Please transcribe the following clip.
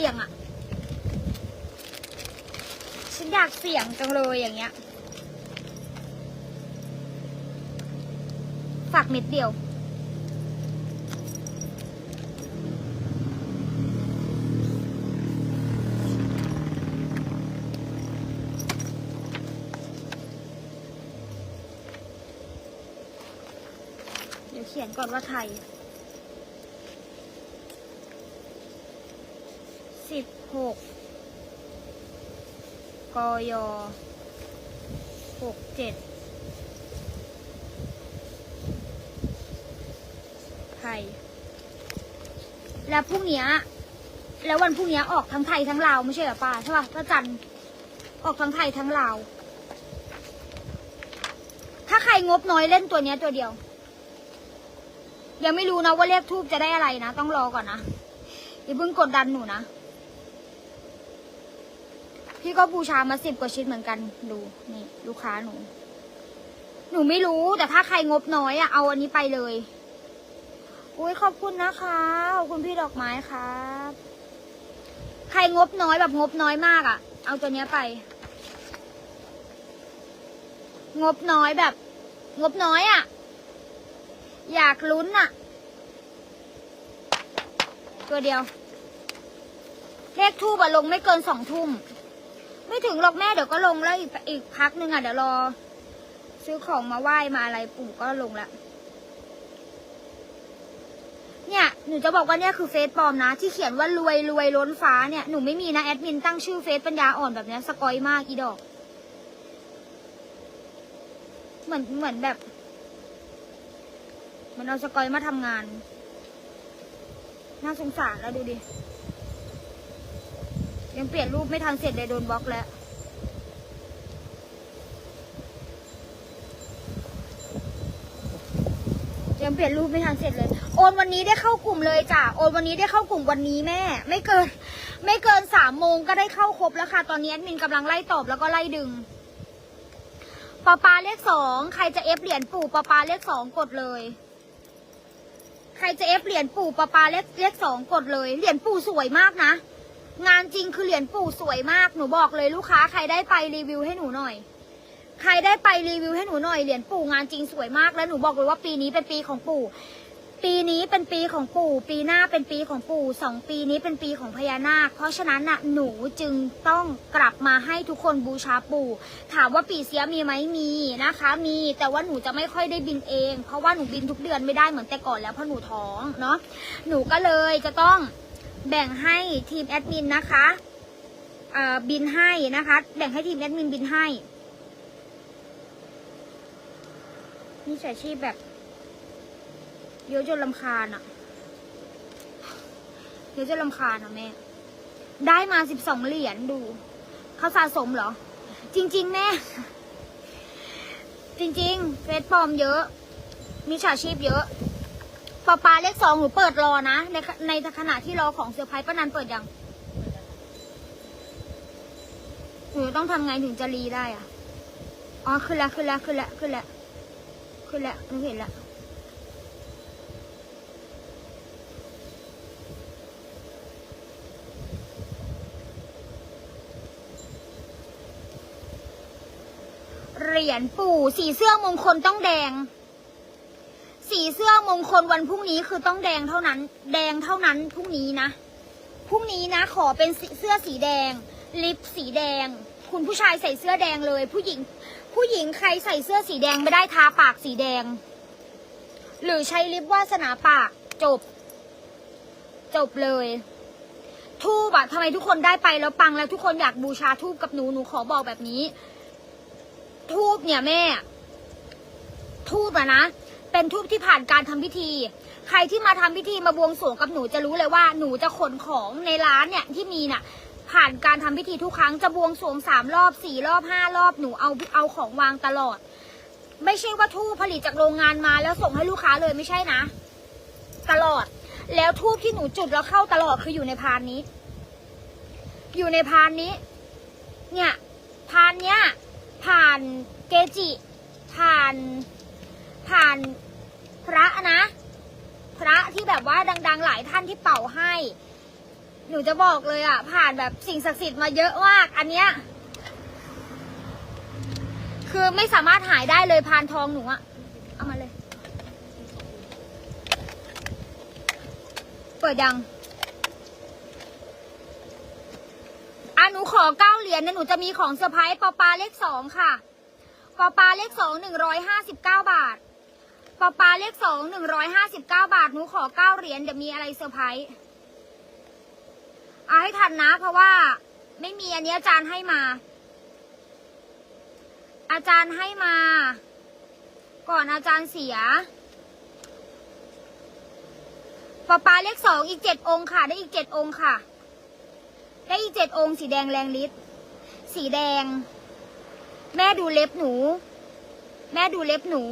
สี่ยงอะฉันอยากเสี่ยงจังเลยอย่างเงี้ย ฝากเม็ดเดียว เดี๋ยวเขียนก่อนว่าไทย สิบหกกยหกเจ็ดไทย แล้วพรุ่งเนี้ย แล้ววันพรุ่งเนี้ยออกทั้งไทยทั้งลาวไม่ใช่เหรอป้าใช่ป่ะพระจันทร์ออกทั้งไทยทั้งลาว ถ้าใครงบน้อยเล่นตัวเนี้ยตัวเดียว ยังไม่รู้นะว่าเลขทูบจะได้อะไรนะ ต้องรอก่อนนะอย่าเพิ่งกดดันหนูนะ พี่ก็บูชามาสิบกว่าชิ้นเหมือนกันดูนี่ ลูกค้าหนู หนูไม่รู้แต่ถ้าใครงบน้อยอะเอาอันนี้ไปเลยอุ้ยขอบคุณนะคะขอบคุณพี่ดอกไม้ครับ ใครงบน้อยแบบงบน้อยมากอะเอาตัวเนี้ยไป งบน้อยแบบ งบน้อยอะอยากลุ้นอะตัวเดียว เลขทูบอะลงไม่เกินสองทุ่ม ไม่ถึงหรอกแม่เดี๋ยวก็ลงแล้วอีกอีกพักหนึ่งอะเดี๋ยวรอ ซื้อของมาไหว้มาอะไรปู่ก็ลงละเนี่ยหนูจะบอกว่าเนี่ยคือเฟซปลอมนะ ที่เขียนว่ารวยรวยล้นฟ้าเนี่ยหนูไม่มีนะแอดมินตั้งชื่อเฟซปัญญาอ่อนแบบนี้สกอยมากอีดอก เหมือนเหมือนแบบมันเอาสกอยมาทำงาน น่าสงสารแล้วดูดิ ยังเปลี่ยนรูปไม่ทันเสร็จเลยโดนบล็อกแล้ว ยังเปลี่ยนรูปไม่ทันเสร็จเลย โอนวันนี้ได้เข้ากลุ่มเลยจ้ะ โอนวันนี้ได้เข้ากลุ่มวันนี้แม่ ไม่เกิน ไม่เกินสามโมงก็ได้เข้าครบแล้วค่ะ ตอนนี้แอดมินกำลังไล่ตอบแล้วก็ไล่ดึงปอปาเลขสองใครจะเอฟเหรียญปู่ปอปาเลขสองกดเลย ใครจะเอฟเหรียญปู่ปอปาเลขเลขสองกดเลยเหรียญปู่สวยมากนะ งานจริงคือเหรียญปู่สวยมาก หนูบอกเลยลูกค้า ใครได้ไปรีวิวให้หนูหน่อย ใครได้ไปรีวิวให้หนูหน่อย เหรียญปู่งานจริงสวยมาก แล้วหนูบอกเลยว่าปีนี้เป็นปีของปู่ ปีนี้เป็นปีของปู่ ปีหน้าเป็นปีของปู่สองปีนี้เป็นปีของพญานาค เพราะฉะนั้นน่ะหนูจึงต้องกลับมาให้ทุกคนบูชาปู่ ถามว่าปีเสียมีไหมมีนะคะ มีแต่ว่าหนูจะไม่ค่อยได้บินเอง เพราะว่าหนูบินทุกเดือนไม่ได้เหมือนแต่ก่อนแล้วเพราะหนูท้องเนาะหนูก็เลยจะต้อง แบ่งให้ทีมแอดมินนะคะเอ่อบินให้นะคะ แบ่งให้ทีมแอดมินบินให้นี่ใช้ชีพแบบเยอะจนลำคาญอะเยอะจนลำคาญอะแม่ ได้มาสิบสองเหรียญดู เขาสะสมเหรอ จริง ๆ แม่ จริง ๆ เฟซปลอมเยอะ มีฉาชีพเยอะ ปอปลาเลขสองหนูเปิดรอนะ ในในขณะที่รอของเซอร์ไพรส์ป้านันเปิดยังหนูต้องทำไงถึงจะรีได้อะอ๋อขึ้นแล้วขึ้นแล้วขึ้นแล้วขึ้นแล้วขึ้นแล้วหนูเห็นแล้วเหรียญปู่สีเสื้อมงคลต้องแดง สีเสื้อมงคลวันพรุ่งนี้คือต้องแดงเท่านั้น แดงเท่านั้นพรุ่งนี้นะพรุ่งนี้นะขอเป็นเสื้อสีแดง ลิปสีแดง คุณผู้ชายใส่เสื้อแดงเลย ผู้หญิง ผู้หญิงใครใส่เสื้อสีแดงไม่ได้ทาปากสีแดง หรือใช้ลิปวาสนาปากจบ จบเลยทูบอะทำไมทุกคนได้ไปแล้วปังแล้วทุกคนอยากบูชาทูบกับหนูหนูขอบอกแบบนี้ ทูบเนี่ยแม่ ทูบอะนะ เป็นทูบที่ผ่านการทำพิธี ใครที่มาทำพิธีมาบวงสรวงกับหนูจะรู้เลยว่าหนูจะขนของในร้านเนี่ยที่มีน่ะ ผ่านการทำพิธีทุกครั้งจะบวงสรวงสามรอบสี่รอบห้ารอบหนูเอาเอาของวางตลอด ไม่ใช่ว่าทูบผลิตจากโรงงานมาแล้วส่งให้ลูกค้าเลยไม่ใช่นะ ตลอด แล้วทูบที่หนูจุดแล้วเข้าตลอดคืออยู่ในพานนี้ อยู่ในพานนี้ เนี่ยพานเนี้ยผ่านเกจิผ่าน ผ่านพระนะ พระที่แบบว่าดัง ๆ หลายท่านที่เป่าให้ หนูจะบอกเลยอะ ผ่านแบบสิ่งศักดิ์สิทธิ์มาเยอะมาก อันเนี้ย คือไม่สามารถหายได้เลยพานทองหนูอะเอามาเลย เปิดยังอะหนูขอเก้าเหรียญนะหนูจะมีของเซอร์ไพรส์ปอปาเลขสองค่ะปอปาเลขสองหนึ่งร้อยห้าสิบเก้าบาท ปอปาเลขสองหนึ่งร้อยห้าสิบเก้าบาทหนูขอเก้าเหรียญเดี๋ยวมีอะไรเซอร์ไพรส์เอาให้ทันนะ เพราะว่าไม่มีอันนี้อาจารย์ให้มา อาจารย์ให้มา ก่อนอาจารย์เสียปอปาเลขสองอีกเจ็ดองค่ะ ได้อีกเจ็ดองค่ะ ได้อีกเจ็ดองสีแดงแรงฤทธิ์สีแดง แม่ดูเล็บหนู แม่ดูเล็บหนู